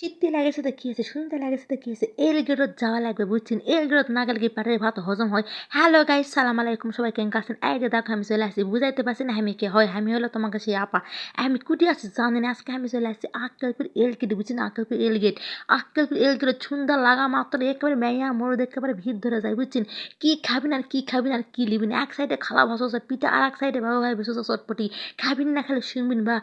শীতে লাগেছে তো কী হয়েছে শুনতে লাগেছে তো কী হয়েছে এলগেরত যাওয়া লাগবে, বুঝছেন? এলগেরত না গেলে কি পেটের ভাত হজম হয়? হ্যালো গাইস সালাম আলাইকুম, সবাই কেন কাছেন এই যে দেখো, আমি চলে আসছি। বুঝাইতে পারছি না আমি কে হয়, আমি হলো তোমাকে সেই আপা। আমি কুটি আসছি জানি না, আজকে আমি চলে আসছি আক্কেলপুর এলগেট বুঝছেন? আক্কেলপুর এলগেট। আক্কেলপুর এলগেট সুন্দর লাগা মাত্র, একেবারে মেয়া মোড় একেবারে ভিড় ধরে যায়, বুঝছেন? কি খাবিন আর কি খাবিন আর কি লিবিন এক সাইডে খালা বসে পিঠা, আর এক সাইডে বাবা ভাই বসে চটপটি। খাবিন না খালি শুনবিন বা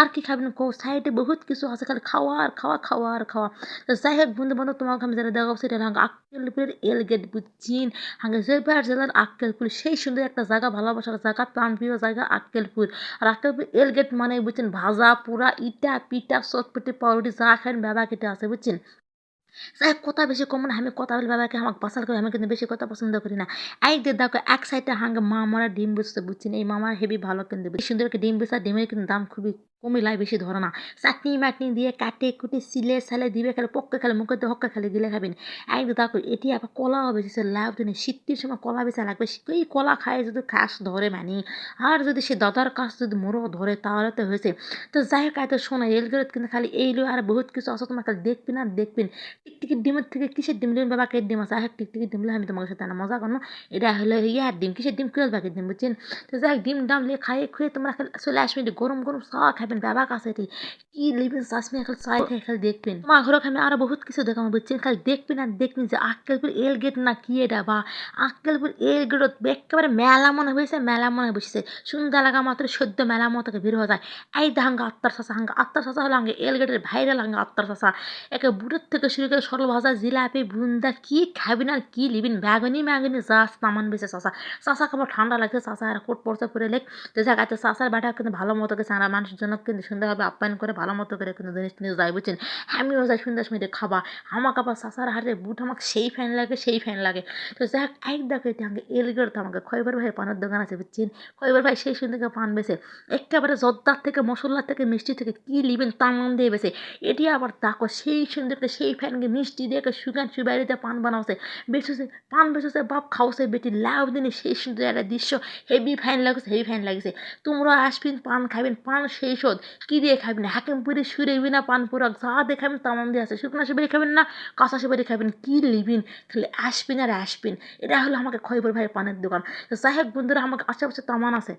আর কি খাবিন কো? সাইডে বহুত কিছু আছে, খালি খাওয়া আর খাওয়া খাওয়া। আর খাওয়া। তো যাই হোক বন্ধু বান্ধব তোমাকে আমি যারা দেখাবো সেটা হাঙ্গা আক্কেলপুরের এলগেট বুঝছিন? হাঙ্গা জয়পাহাড় জেলার আক্কেলপুর সেই সুন্দর একটা জায়গা, ভালোবাসার জায়গা, প্রাণপ্রিয় জায়গা আক্কেলপুর আর আক্কেলপুর এলগেট মানে বুঝছেন, ভাজা পুরা ইটা, পিঠা, চটপটি, পাউরুটি যা খান বাবা কেটে আছে, বুঝছেন? যাই কথা বেশি কম না, আমি কথা বলি বাবাকে, আমাকে পাসাল করে, আমি কিন্তু বেশি কথা পছন্দ করি না। যে দেখো, এক সাইডে হাঙ্গে মা মারা ডিম বেচতে বুঝছেন? এই মামার হেভি ভালো কিন্তু সুন্দর করে ডিম বেচা ডিমের কিন্তু দাম খুবই কমিলায় বেশি ধরে না। চাটনি মাটনি দিয়ে কাটে, কুটে সিলে সালে দিবে খালে, পক্কে খালে, মুখে দিয়ে হক্কা খালে দিলে খাবেন। এক দেখো এটি আবার কলাও বেশি লাভ দিনে শীতের সময় কলা বেচা লাগবে। এই কলা খায় যদি খাস ধরে মানি, আর যদি সে দাদার কাছ যদি মোড়ো ধরে তাহলে তো হয়েছে। তো যাই হোক এত শোনা এলগেরত কিন্তু খালি এইলো আর বহুত কিছু আছে, তোমার খালি দেখবি না, দেখবেন। টিকটিকির ডিমের থেকে কিসের ডিম ডিম বাবা কে ডিম আছে? আর টিকটিকির ডিম আমি তোমার সাথে না মজা করো এটা হলো ইয়ার ডিম, কিসের ডিম? কিরল বাকি ডিম, বুঝছেন? তো যাই ডিম ডাম লিয়ে খাইয়ে খুঁয়ে তোমরা চলে আসবে, গরম গরম চা খাবেন বাবা কাছে এটি কি লিবেন চাষমি এখন চাই খালি দেখবেন। তোমার ঘরে আমি আরও বহুত কিছু দেখাবো বুঝছেন? খালি দেখবেন আর দেখবেন যে আক্কেলপুর এল গেট না কি এটা বা আক্কেলপুর এল গেট একেবারে মেলা মনে হয়েছে মেলা মনে বসেছে। সুন্দর লাগা মাত্র সদ্য মেলা মতো বের হয়ে যায়। এই হাঙ্গা আত্মার চাষা হাঙ্গা আত্মার চাষা হলো হাঙ্গে এল গেটের ভাইরাল হাঙ্গা আত্মার চাষা একে বুড়োর থেকে শুরু করে সরল ভাজা জিলাপি বুন্দা কি খাবিন আর কি লিবিন? ব্যাগনি ম্যাগনি জাস নামান বেছে চাষা চাষা খাবার ঠান্ডা লাগছে চাষা আর কোট পড়ছে করে লেখ যে জায়গাতে চাষার বাটা কিন্তু ভালো মতো করে চাঁড়া মানুষের জন্য কিন্তু সুন্দরভাবে আপ্যায়ন করে ভালো মতো করে কিন্তু জিনিস টিনিস যাই বুঝছেন আমিও যাই সুন্দর সময় খাবা আমাকে আবার চাষার হাতে বুট আমাকে সেই ফ্যান লাগে সেই ফ্যান লাগে তো যাই হোক এক দেখো এটি আমাকে এলগের তো আমাকে খয়বার ভাই পানের দোকান আছে বুঝছেন খয়বার ভাই সেই সুন্দর পান বেছে একেবারে জর্দার থেকে মশলার থেকে মিষ্টি থেকে কি লিবেন তামান দিয়ে বেছে এটি আবার তাকো সেই সুন্দর সেই ফ্যানকে মিষ্টি দিয়ে সুগান সুবাইরিতে পান বানাওছে বেসুছে পান বেসুছে বাপ খাওছে বেটি লাভ দিনে সেই সুন্দর একটা দৃশ্য হেভি ফাইন লাগছে হেভি ফাইন লাগছে তোমরা আসবেন পান খাবেন পান সেই শোধ কী দিয়ে খাবেন হাকিমপুরে সুরে বিনা পান পুরাক, যা দিয়ে খাবেন তামান দিয়ে আছে। শুকনা সুপারি খাবেন না, কাঁচা সুপারি খাবেন কী লিবিন? খালি আসবেন আর আসবেন এটা হলো আমাকে খয়বর ভাই পানের দোকান। তো হোক বন্ধুরা, আমাকে আশেপাশে তামান আছে।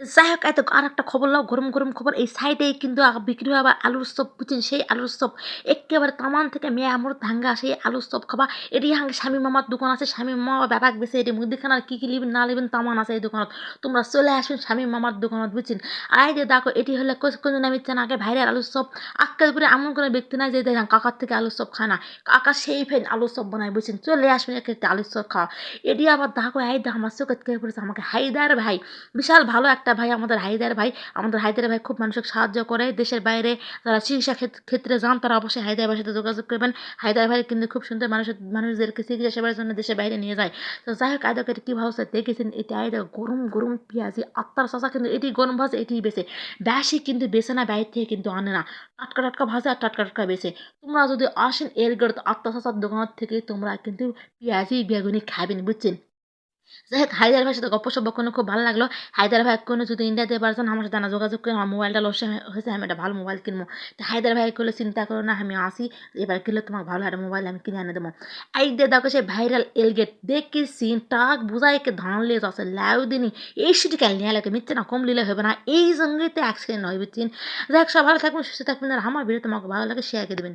যাই হোক এত আর একটা খবর লাও, গরম গরম খবর। এই সাইডে কিন্তু বিক্রি হয় আবার আলুর চপ বুঝছেন? সেই আলুর চপ একেবারে তামান থেকে মেয়ে আমার ভাঙ্গা সেই আলুর চপ খাবা। এটি হাঙ্গে স্বামী মামার দোকান আছে, স্বামী মামা ব্যাপাক বেছে এটি মুদিখানার কী কী লিবেন না লিবেন তামান আছে এই দোকানত। তোমরা চলে আসবেন স্বামী মামার দোকানত, বুঝছেন? আর যে দেখো, এটি হলে কোন আমি চান আগে ভাইরের আলুর চপ আক্কেল করে এমন কোনো ব্যক্তি নাই যে দেখেন কাকার থেকে আলুর চপ খায় না। কাকা সেই ফেন আলুর চপ বানায়, বুঝছেন? চলে আসবেন এক আলুর চপ খাওয়া। এটি আবার দেখো এই দেখ, আমার চোখে পড়েছে, আমাকে হাইদার ভাই। বিশাল ভালো একটা ভাই, আমাদের হায়দার ভাই, আমাদের হায়দার ভাই খুব মানুষকে সাহায্য করে। দেশের বাইরে যারা চিকিৎসা ক্ষেত্রে যান, তারা অবশ্যই হায়দার ভাইয়ের সাথে যোগাযোগ করবেন। হায়দার ভাই কিন্তু খুব সুন্দর মানুষের মানুষদেরকে চিকিৎসা সেবার জন্য দেশের বাইরে নিয়ে যায়। তো যাই হোক আয়দাকে কী ভাবছে দেখেছেন? এটি আয়দা গরম গরম পেঁয়াজি আত্মার শশা কিন্তু এটি গরম ভাজে, এটি বেছে। বেশি কিন্তু বেছে না, বাইরে থেকে কিন্তু আনে না। টাটকা টাটকা ভাজে আর টাটকা টাটকা বেছে। তোমরা যদি আসেন এরগড় আত্মা শশার দোকান থেকে, তোমরা কিন্তু পেঁয়াজি, বেগুনি খাবেন, বুঝছেন? যাই হোক হায়দার ভাইয়ের সাথে গপ্প সপ্প কোনো খুব ভালো লাগল। হায়দার ভাই কোনো যদি ইন্ডিয়াতে পারছেন আমার সাথে না যোগাযোগ করে আমার মোবাইলটা লস হয়েছে, আমি একটা ভালো মোবাইল কিনবো। তো হায়দার ভাই করলে চিন্তা করো না, আমি আসি, এবার কিনলে তোমার ভালো একটা মোবাইল আমি কিনে এনে দেবো। এই দিয়ে দেখো সে ভাইরাল এলগেট দেখি সিন টাক বুঝাই কে ধান লিয়ে যাচ্ছে, লাউ দিনই এই সিটি কাল নিয়ে লাগে মিথ্যে না, কম লিলে হবে না। এই সঙ্গেতে অ্যাক্সিডেন্ট হয় বুঝছেন? যাই হোক সব ভালো থাকবেন, সুস্থ থাকবেন, আর আমার ভিডিও তোমাকে ভালো লাগে শেয়ার করে দেবেন।